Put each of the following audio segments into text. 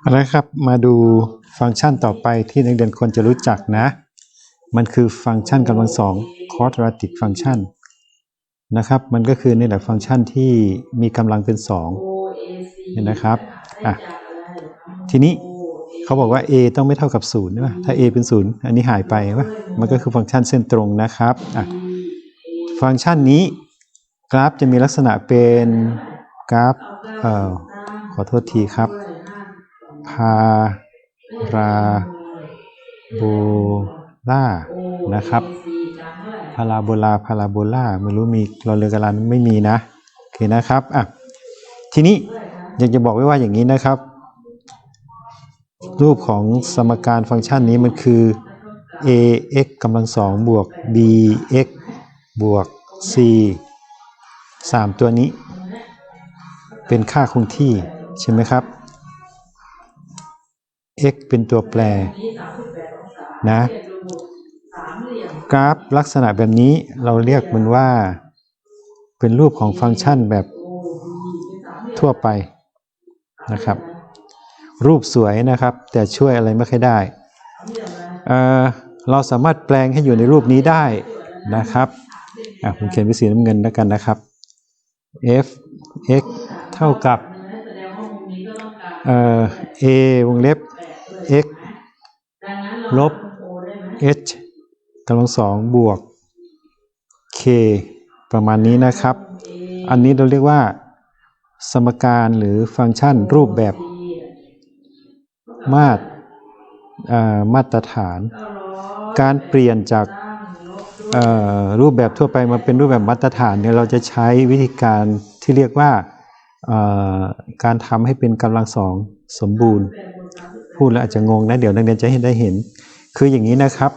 เอาละครับ มาดูฟังก์ชันต่อไปที่นักเรียนควรจะรู้จักนะ มันคือฟังก์ชันกำลังสอง quadratic function นะครับ มันก็คือนี่แหละฟังก์ชันที่มีกำลังเป็นสองเห็นนะครับอะทีนี้เขาบอกว่า a ต้องไม่เท่ากับศูนย์ใช่ปะถ้า a เป็นศูนย์อันนี้หายไปใช่ปะมันก็คือฟังก์ชันเส้นตรงนะครับอะฟังก์ชันนี้กราฟจะมีลักษณะเป็นกราฟเอ่อ อโทษทีครับ พาราโบล่านะครับ พาราโบลาพาราโบลาไม่รู้มีรอเรือกระลันไม่มีนะโอเคนะครับอะทีนี้อยากจะบอกไว้ว่าอย่างนี้นะครับ รูปของสมการฟังก์ชันนี้มันคือ ax กำลังสองบวก bx บวก c สามตัวนี้ เป็นค่าคงที่ ใช่ไหมครับ x เป็นตัวแปรนะกราฟลักษณะแบบนี้เราเรียกมันว่า เป็นรูปของฟังก์ชันแบบทั่วไปนะครับ รูปสวยนะครับ แต่ช่วยอะไรไม่ค่อยได้เเราสามารถแปลงให้อยู่ในรูปนี้ได้นะครับอะผมเขียนเป็นสีน้ำเงินแล้วกันนะครับ f x เท่ากับ เอ่อ a วงเล็บ x ลบ h กำลังสองบวก k ประมาณนี้นะครับ อันนี้เราเรียกว่า สมการหรือฟังก์ชันรูปแบบ มาตรมาตรฐาน การเปลี่ยนจากรูปแบบทั่วไปมาเป็นรูปแบบมาตรฐานเนี่ยเราจะใช้วิธีการที่เรียกว่า การทำให้เป็นกำลังสองสมบูรณ์ พูดแล้วอาจจะงงนะ เดี๋ยวนักเรียนจะให้ได้เห็น คืออย่างนี้นะครับ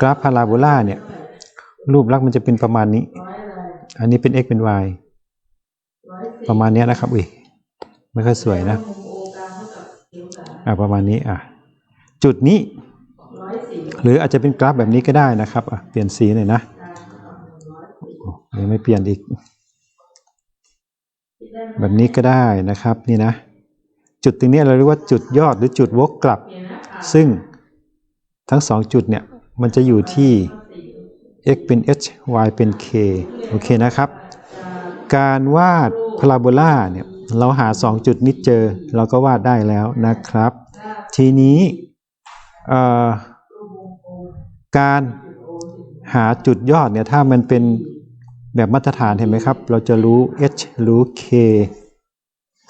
กราฟพาราโบลาเนี่ย รูปลักษณ์มันจะเป็นประมาณนี้ อันนี้เป็น x เป็น y ประมาณนี้นะครับอุ้ยไม่ค่อยสวยนะอะประมาณนี้อะจุดนี้ หรืออาจจะเป็นกราฟแบบนี้ก็ได้นะครับอะเปลี่ยนสีหน่อยนะยังไม่เปลี่ยนอีก แบบนี้ก็ได้นะครับนี่นะ จุดตรงนี้เราเรียกว่าจุดยอดหรือจุดวกกลับ ซึ่งทั้งสองจุดเนี่ย มันจะอยู่ที่ x เป็น h y เป็น k โอเคนะครับ การวาดพาราโบลาเนี่ย เราหา 2 จุดนี้เจอ เราก็วาดได้แล้วนะครับ ทีนี้การหาจุดยอดเนี่ย ถ้ามันเป็น แบบมาตรฐานเห็นไหมครับ เราจะรู้ h รู้ k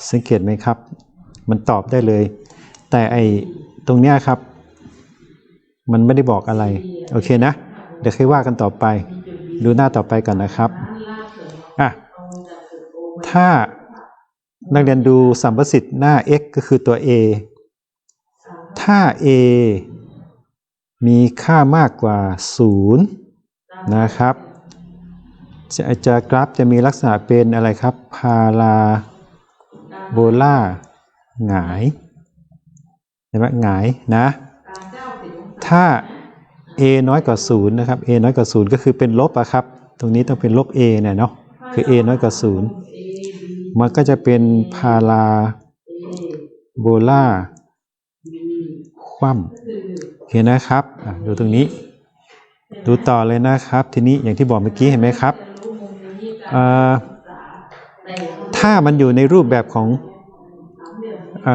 สังเกตไหมครับ มันตอบได้เลย แต่ไอตรงเนี้ยครับ มันไม่ได้บอกอะไร โอเคนะ เดี๋ยวค่อยว่ากันต่อไป ดูหน้าต่อไปก่อนนะครับอะถ้านักเรียนดูสัมประสิทธิ์หน้า x ก็คือตัว a ถ้า a มีค่ามากกว่า 0 นะครับ จะจะกราฟจะมีลักษณะเป็นอะไรครับ พาราโบลาหงายเห็นไหมหงายนะ ถ้า a น้อยกว่า0นะครับ a น้อยกว่า0ก็คือเป็นลบอะครับ ตรงนี้ต้องเป็นลบ a เนี่ยเนาะ คือ a น้อยกว่า0มันก็จะเป็นพาราโบลาคว่ำโอเคนะครับ ดูตรงนี้ ดูต่อเลยนะครับ ทีนี้อย่างที่บอกเมื่อกี้เห็นไหมครับ ถ้ามันอยู่ในรูปแบบของอ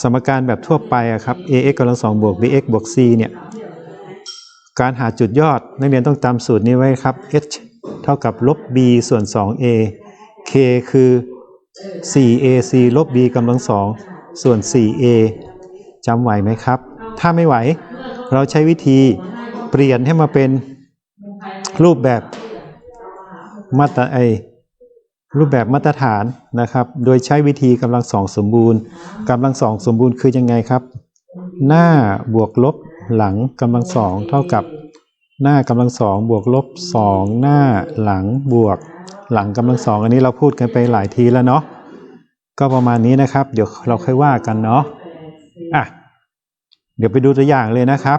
สมการแบบทั่วไปอะครับ ax กำลังสองบวก bx บวก c เนี่ย การหาจุดยอด นักเรียนต้องจำสูตรนี้ไว้ครับ h เท่ากับลบ b ส่วน 2a k คือ 4ac ลบ b กำลังสองส่วน 4a จำไหวไหมครับ ถ้าไม่ไหว เราใช้วิธีเปลี่ยนให้มาเป็นรูปแบบ มาตรไอรูปแบบมาตรฐานนะครับ โดยใช้วิธีกำลังสองสมบูรณ์กำลังสองสมบูรณ์คือยังไงครับ หน้าบวกลบหลังกำลังสองเท่ากับหน้ากำลังสองบวกลบสองหน้าหลังบวก หลังกำลังสองอันนี้เราพูดกันไปหลายทีแล้วเนาะก็ประมาณนี้นะครับ เดี๋ยวเราค่อยว่ากันเนาะอะเดี๋ยวไปดูตัวอย่างเลยนะครับ